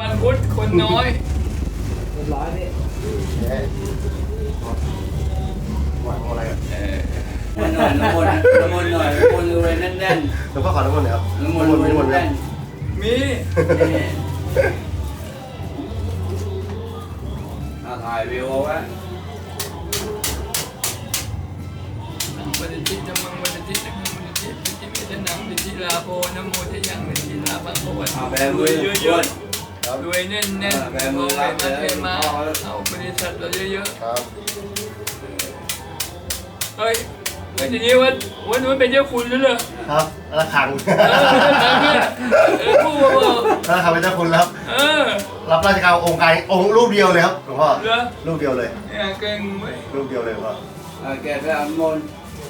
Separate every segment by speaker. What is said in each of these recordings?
Speaker 1: วันพุธคนน้อย
Speaker 2: เรียบร้อยพี่
Speaker 3: เอ๊ะหวานอะไรอะ
Speaker 1: เออ
Speaker 4: น้ำมนต์หน่อยน้ำมนต์น้ำมนต์หน่อยน้ำมนต์รวยแน่น
Speaker 3: หลวงพ่อขอน้ำมันหน่อยครับ
Speaker 4: ๆน้ำมนต์รวย
Speaker 3: น้ำมันต์
Speaker 4: แน่น
Speaker 1: มี
Speaker 4: ๆนี่เอาถ่ายวิวเอาไว้
Speaker 1: วันอาทิตย์จะมังวันอาทิตย์จะมังวันอาทิตย์ปิจิมิตนังปิจิลาโพนะโมทยังปิจิลาปังโพวัน
Speaker 4: เอาแบ
Speaker 1: ร
Speaker 4: มื
Speaker 1: ว
Speaker 4: อย
Speaker 1: เยอะ
Speaker 3: ครับ
Speaker 1: ๆรวยแน่นๆ
Speaker 4: เออแบมือ
Speaker 1: โอ้
Speaker 4: รั
Speaker 1: ย
Speaker 4: บ
Speaker 1: มาเทมา
Speaker 4: เลย
Speaker 1: เอาบริษัทเราเยอะ
Speaker 3: ครับ
Speaker 1: ๆ เฮ้ยเฮ้ยทีนี้วันวันนู้นเป็นเจ้าคุณแล้วเหรอ
Speaker 3: ครับระฆัง
Speaker 1: เออเออพูดมาบอก
Speaker 3: ระฆังเป็นเจ้าคุณแล้ว
Speaker 1: เออ
Speaker 3: รับราชการองค์การองค์รูปเดียวเลยครับหลวงพ่อ
Speaker 1: เหรอ
Speaker 3: รูปเดียวเลย
Speaker 1: เนี่ยเก่งเว้ย
Speaker 3: รูปเดียวเลยหลวงพ่อ
Speaker 4: เอาแกไปเอาน้ำมนต์
Speaker 5: ครับผมในรูปแบ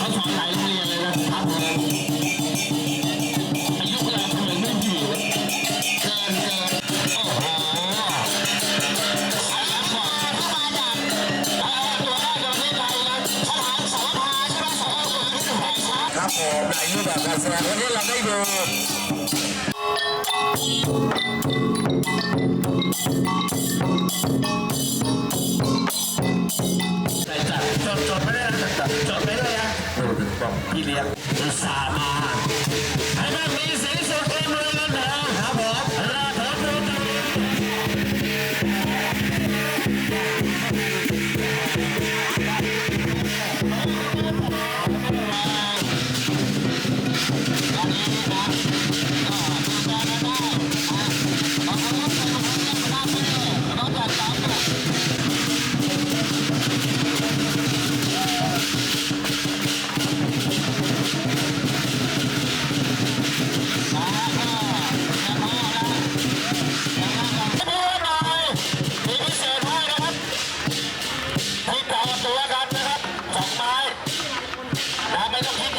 Speaker 5: อง พี่เลี้ยงอุตส่ Oh,